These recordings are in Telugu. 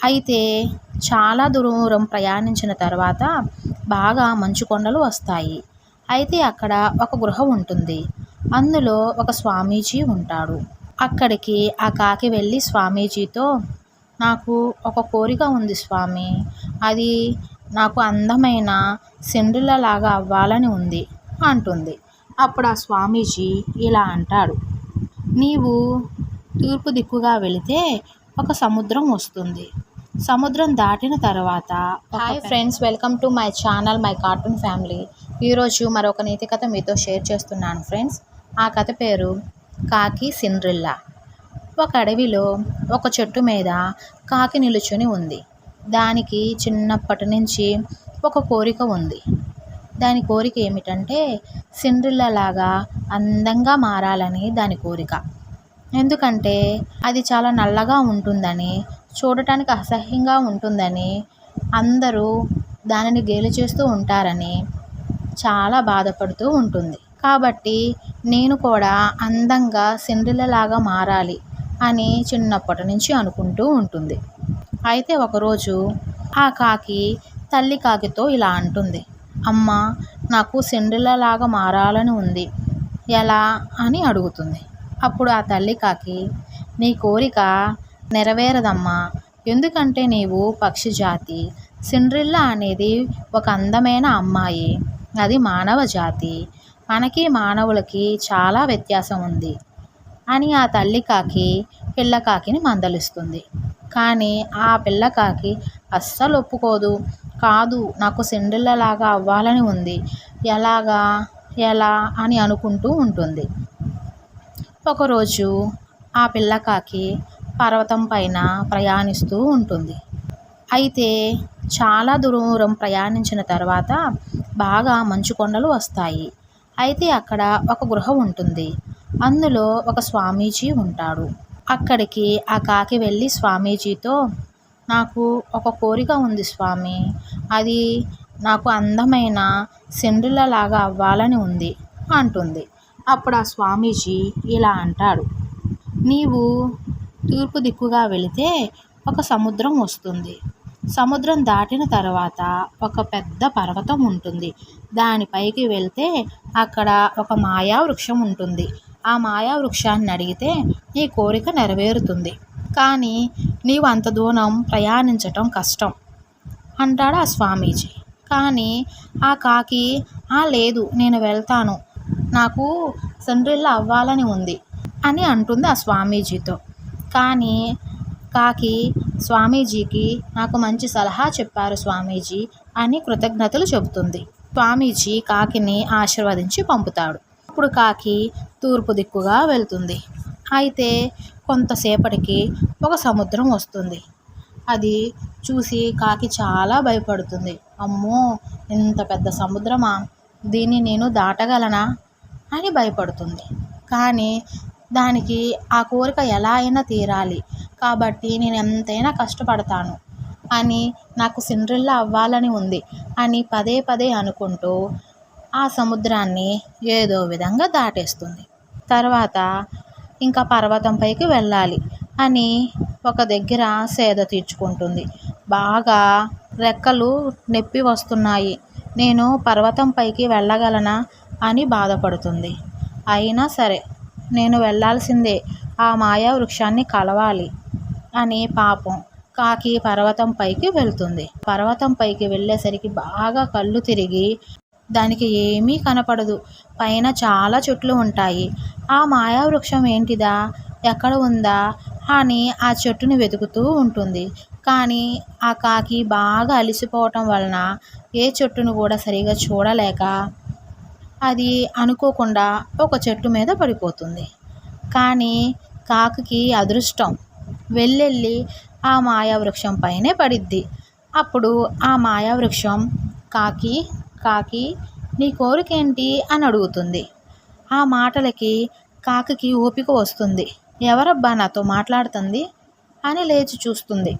అయితే చాలా దూరం ప్రయాణించిన తర్వాత బాగా మంచు కొండలు వస్తాయి. అయితే అక్కడ ఒక గృహ ఉంటుంది. అందులో ఒక స్వామీజీ ఉంటాడు. అక్కడికి ఆ కాకి వెళ్ళి స్వామీజీతో నాకు ఒక కోరిక ఉంది స్వామి. అది నాకు అందమైన సిండ్రిల్ల లాగా అవ్వాలని ఉంది అంటుంది. అప్పుడు ఆ స్వామీజీ ఇలా అంటాడు. నీవు తూర్పు దిక్కుగా వెళితే ఒక సముద్రం వస్తుంది. సముద్రం దాటిన తర్వాత hi friends welcome to my channel my cartoon family ఈరోజు మరొక నీతి కథ మీతో షేర్ చేస్తున్నాను ఫ్రెండ్స్ ఆ కథ పేరు కాకి సిండ్రిల్లా. ఒక అడవిలో ఒక చెట్టు మీద కాకి నిలుచుని ఉంది. దానికి చిన్నప్పటి నుంచి ఒక కోరిక ఉంది. దాని కోరిక ఏమిటంటే సిండ్రిల్లా లాగా అందంగా మారాలని దాని కోరిక. ఎందుకంటే అది చాలా నల్లగా ఉంటుందని చూడటానికి అసహ్యంగా ఉంటుందని అందరూ దానిని గేలి చేస్తూ ఉంటారని చాలా బాధపడుతూ ఉంటుంది. కాబట్టి నేను కూడా అందంగా సిండ్రిల్లలాగా మారాలి అని చిన్నప్పటి నుంచి అనుకుంటూ ఉంటుంది. అయితే ఒకరోజు ఆ కాకి తల్లి కాకితో ఇలా అంటుంది అమ్మ నాకు సిండ్రిల్ల లాగా మారాలని ఉంది. ఎలా? అని అడుగుతుంది. అప్పుడు ఆ తల్లి కాకి నీ కోరిక నెరవేరదమ్మా. ఎందుకంటే నీవు పక్షి జాతి సిండ్రిల్లా అనేది ఒక అందమైన అమ్మాయి. అది మానవ జాతి మనకి మానవులకి చాలా వ్యత్యాసం ఉంది. అని ఆ తల్లి కాకి పిల్ల కాకిని మందలిస్తుంది. కానీ ఆ పిల్ల కాకి అస్సలు ఒప్పుకోదు. కాదు నాకు సిండ్రిల్లలాగా అవ్వాలని ఉంది. ఎలాగా ఎలా అని అనుకుంటూ ఉంటుంది. ఒకరోజు ఆ పిల్ల కాకి పర్వతం పైన ప్రయాణిస్తూ ఉంటుంది. అయితే చాలా దూరం ప్రయాణించిన తర్వాత బాగా మంచు కొండలు వస్తాయి. అయితే అక్కడ ఒక గృహ ఉంటుంది. అందులో ఒక స్వామీజీ ఉంటాడు. అక్కడికి ఆ కాకి వెళ్ళి స్వామీజీతో నాకు ఒక కోరిక ఉంది స్వామి. అది నాకు అందమైన సెండ్రిలలాగా లాగా అవ్వాలని ఉంది అంటుంది. అప్పుడు ఆ స్వామీజీ ఇలా అంటాడు. నీవు తూర్పు దిక్కుగా వెళితే ఒక సముద్రం వస్తుంది. సముద్రం దాటిన తర్వాత ఒక పెద్ద పర్వతం ఉంటుంది. దానిపైకి వెళ్తే అక్కడ ఒక మాయా వృక్షం ఉంటుంది. ఆ మాయా వృక్షాన్ని అడిగితే నీ కోరిక నెరవేరుతుంది. కానీ నీవు అంత దూరం ప్రయాణించటం కష్టం అంటాడు ఆ స్వామీజీ. కానీ ఆ కాకి ఆ లేదు నేను వెళ్తాను. నాకు సండ్రిల్లా అవ్వాలని ఉంది అని అంటుంది ఆ స్వామీజీతో. కానీ కాకి స్వామీజీకి నాకు మంచి సలహా చెప్పారు స్వామీజీ అని కృతజ్ఞతలు చెబుతుంది. స్వామీజీ కాకిని ఆశీర్వదించి పంపుతాడు. అప్పుడు కాకి తూర్పు దిక్కుగా వెళ్తుంది. అయితే కొంతసేపటికి ఒక సముద్రం వస్తుంది. అది చూసి కాకి చాలా భయపడుతుంది. అమ్మో ఇంత పెద్ద సముద్రమా? దీన్ని నేను దాటగలనా? అని భయపడుతుంది. కానీ దానికి ఆ కోరిక ఎలా అయినా తీరాలి. కాబట్టి నేను ఎంతైనా కష్టపడతాను. అని నాకు సిండ్రిల్లా అవ్వాలని ఉంది. అని పదే పదే అనుకుంటూ ఆ సముద్రాన్ని ఏదో విధంగా దాటేస్తుంది. తర్వాత ఇంకా పర్వతంపైకి వెళ్ళాలి అని ఒక దగ్గర సేద తీర్చుకుంటుంది. బాగా రెక్కలు నొప్పి వస్తున్నాయి. నేను పర్వతం పైకి వెళ్ళగలనా అని బాధపడుతుంది. అయినా సరే నేను వెళ్ళాల్సిందే ఆ మాయా వృక్షాన్ని కలవాలి. అని పాపం కాకి పర్వతం పైకి వెళ్తుంది. పర్వతం పైకి వెళ్ళేసరికి బాగా కళ్ళు తిరిగి దానికి ఏమీ కనపడదు. పైన చాలా చెట్లు ఉంటాయి. ఆ మాయా వృక్షం ఏంటిదా? ఎక్కడ ఉందా? అని ఆ చెట్టుని వెతుకుతూ ఉంటుంది. కానీ ఆ కాకి బాగా అలసిపోవటం వలన ఏ చెట్టును కూడా సరిగా చూడలేక అది అనుకోకుండా ఒక చెట్టు మీద పడిపోతుంది. కానీ కాకి అదృష్టం. వెళ్ళెళ్ళి ఆ మాయా వృక్షం పైనే పడిద్ది. అప్పుడు ఆ మాయా వృక్షం కాకి కాకి నీ కోరికేంటి? అని అడుగుతుంది. ఆ మాటలకి కాకి ఓపిక వస్తుంది. ఎవరబ్బా నాతో మాట్లాడుతుంది? అని లేచి చూస్తుంది.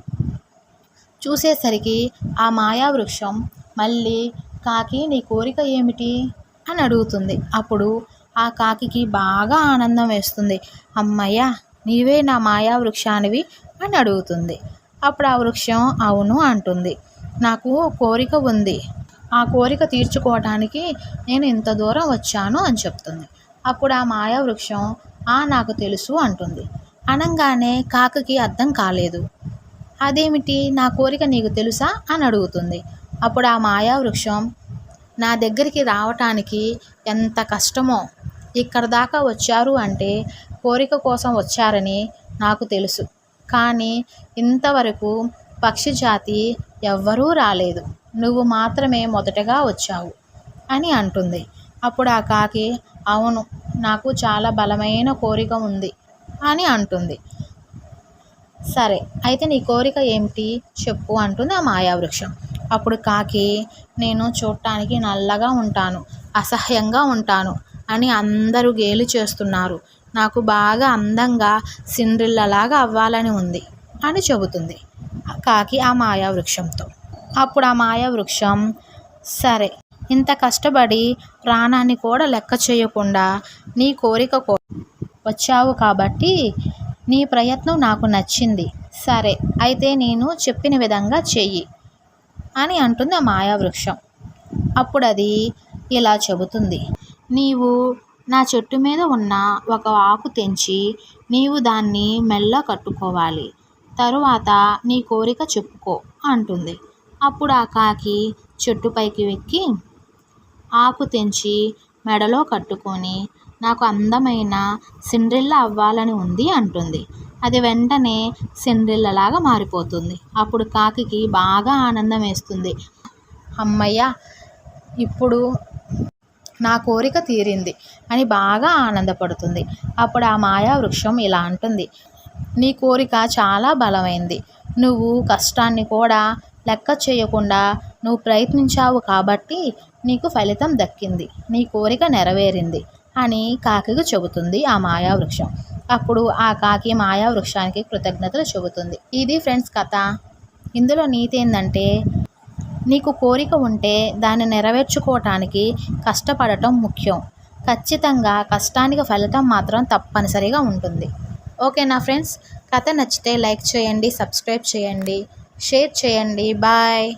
చూసేసరికి ఆ మాయా వృక్షం మళ్ళీ కాకి నీ కోరిక ఏమిటి? అని అడుగుతుంది. అప్పుడు ఆ కాకికి బాగా ఆనందం వేస్తుంది. అమ్మయ్య నీవే నా మాయా వృక్షానివి అని అడుగుతుంది. అప్పుడు ఆ వృక్షం అవును అంటుంది. నాకు కోరిక ఉంది. ఆ కోరిక తీర్చుకోవటానికి నేను ఇంత దూరం వచ్చాను అని చెప్తుంది. అప్పుడు ఆ మాయా వృక్షం ఆ నాకు తెలుసు అంటుంది. అనగానే కాకకి అర్థం కాలేదు. అదేమిటి? నా కోరిక నీకు తెలుసా? అని అడుగుతుంది. అప్పుడు ఆ మాయా వృక్షం నా దగ్గరికి రావటానికి ఎంత కష్టమో ఇక్కడ దాకా వచ్చారు అంటే కోరిక కోసం వచ్చారని నాకు తెలుసు. కానీ ఇంతవరకు పక్షి జాతి ఎవ్వరూ రాలేదు. నువ్వు మాత్రమే మొదటగా వచ్చావు అని అంటుంది. అప్పుడు ఆ కాకి అవును నాకు చాలా బలమైన కోరిక ఉంది అని అంటుంది. సరే అయితే నీ కోరిక ఏమిటి? చెప్పు అంటుంది ఆ మాయావృక్షం. అప్పుడు కాకి నేను చూడటానికి నల్లగా ఉంటాను అసహ్యంగా ఉంటాను అని అందరూ గేలి చేస్తున్నారు. నాకు బాగా అందంగా సిండ్రిల్లలాగా అవ్వాలని ఉంది అని చెబుతుంది కాకి ఆ మాయావృక్షంతో. అప్పుడు ఆ మాయావృక్షం సరే ఇంత కష్టపడి ప్రాణాన్ని కూడా లెక్క చేయకుండా నీ కోరిక కో వచ్చావు కాబట్టి నీ ప్రయత్నం నాకు నచ్చింది. సరే అయితే నేను చెప్పిన విధంగా చెయ్యి. అని అంటుంది ఆ మాయావృక్షం. అప్పుడు అది ఇలా చెబుతుంది. నీవు నా చెట్టు మీద ఉన్న ఒక ఆకు తెంచి నీవు దాన్ని మెల్ల కట్టుకోవాలి. తరువాత నీ కోరిక చెప్పుకో అంటుంది. అప్పుడు ఆ కాకి చెట్టుపైకి ఎక్కి ఆకు తెంచి మెడలో కట్టుకొని నాకు అందమైన సిండ్రిల్లా అవ్వాలని ఉంది అంటుంది. అది వెంటనే సిండ్రిల్లలాగా మారిపోతుంది. అప్పుడు కాకి బాగా ఆనందం వేస్తుంది. అమ్మయ్య ఇప్పుడు నా కోరిక తీరింది అని బాగా ఆనందపడుతుంది. అప్పుడు ఆ మాయా వృక్షం ఇలా అంటుంది. నీ కోరిక చాలా బలమైంది. నువ్వు కష్టాన్ని కూడా లెక్క చేయకుండా నువ్వు ప్రయత్నించావు కాబట్టి నీకు ఫలితం దక్కింది. నీ కోరిక నెరవేరింది అని కాకికి చెబుతుంది ఆ మాయా వృక్షం అప్పుడు ఆ కాకి మాయా వృక్షానికి కృతజ్ఞతలు చెబుతుంది. ఇది ఫ్రెండ్స్ కథ. ఇందులో నీతి ఏంటంటే నీకు కోరిక ఉంటే దాన్ని నెరవేర్చుకోవటానికి కష్టపడటం ముఖ్యం. ఖచ్చితంగా కష్టానికి ఫలితం మాత్రం తప్పనిసరిగా ఉంటుంది. ఓకేనా ఫ్రెండ్స్? కథ నచ్చితే లైక్ చేయండి సబ్స్క్రైబ్ చేయండి షేర్ చేయండి. బాయ్!